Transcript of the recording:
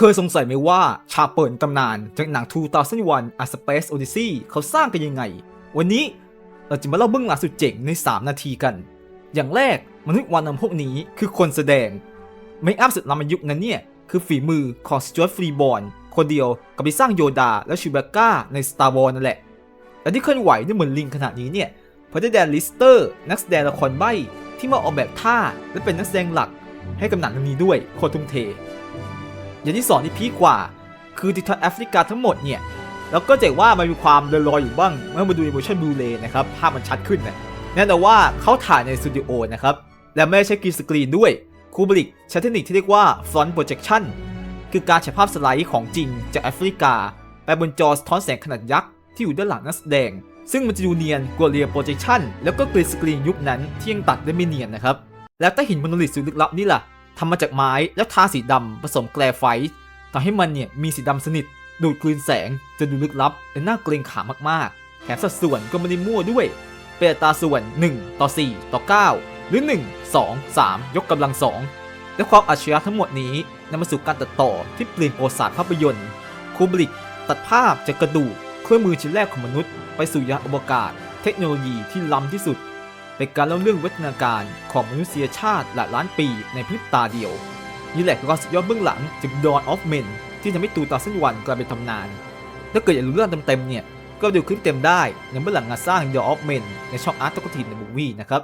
เคยสงสัยไหมว่าฉากเปิดตำนาน จากหนัง 2001 A Space Odyssey เขาสร้างกันยังไง วันนี้เราจะมาเล่าเบื้องหลังสุดเจ๋งใน 3 นาทีกัน อย่างแรกมนุษย์วานำพวกนี้คือคนแสดงเมคอัพสุดล้ำยุคนั้นเนี่ย คือฝีมือของสจวตฟรีบอร์นคนเดียวกับที่สร้างโยดาและชูเบก้าใน Star Wars นั่นแหละและที่เคลื่อนไหวได้เหมือนลิงขนาดนี้เนี่ยเพราะได้แดนลิสเตอร์ นักแสดงละครใบ้ที่มาออกแบบท่าและเป็นนักแสดงหลัก ให้กับหนังเรื่องนี้ด้วยโคตรทุ่มเท อย่างที่สองที่พีกว่า คือทิทันแอฟริกาทั้งหมดเนี่ยเราก็จะว่ามันมีความลอยๆอยู่บ้าง เมื่อมาดูในเวอร์ชันบลูเรย์นะครับ ภาพมันชัดขึ้นนะแน่นอนว่าเขาถ่ายในสตูดิโอนะครับ และไม่ใช้กรีนสกรีนด้วยคูบริกใช้เทคนิคที่เรียกว่า front projection คือการฉายภาพสไลด์ของจริงจากแอฟริกา ไปบนจอสะท้อนแสงขนาดยักษ์ที่อยู่ด้านหลังนักแสดง ซึ่งมันจะดูเนียนกว่าเรียโปรเจคชันแล้วก็กรีนสกรีนยุคนั้นที่ยังตัดได้ไม่เนียนนะครับ แล้วถ้าหินมโนลิทสุดลึกลับนี่ล่ะ ทำมาจากไม้แล้วทาสีดำผสมแกลไฟต์ทำให้มันเนี่ยมีสีดำสนิท ดูดกลืนแสงจนดูลึกลับและน่าเกรงขามมากๆ แถมสัดส่วนก็ไม่ได้มั่วด้วย เป็นตาส่วน 1 ต่อ 4 ต่อ 9 หรือ 1 2 3 ยกกำลัง 2 และความอัจฉริยะทั้งหมดนี้นำมาสู่การตัดต่อที่เปลี่ยนประวัติศาสตร์ภาพยนตร์คูบริกตัดภาพจากกระดูกเครื่องมือชิ้นแรกของมนุษย์ ไปสู่ยานอวกาศ เทคโนโลยีที่ล้ำที่สุด เป็นการเล่าเรื่องวัฒนาการของมนุษยชาติหลายล้านปีในพริบตาเดียว นี่แหละคือความสุดยอดเบื้องหลังจาก Dawn of Men ที่ทำให้ตูตาเส้นวันกลายเป็นตำนาน ถ้าเกิดอยากรู้เรื่องเต็มๆเนี่ย ก็ดูคลิปเต็มได้ในเบื้องหลังงานสร้าง Dawn of Men ในช่องอาร์ตกทีนในมูวี่นะครับ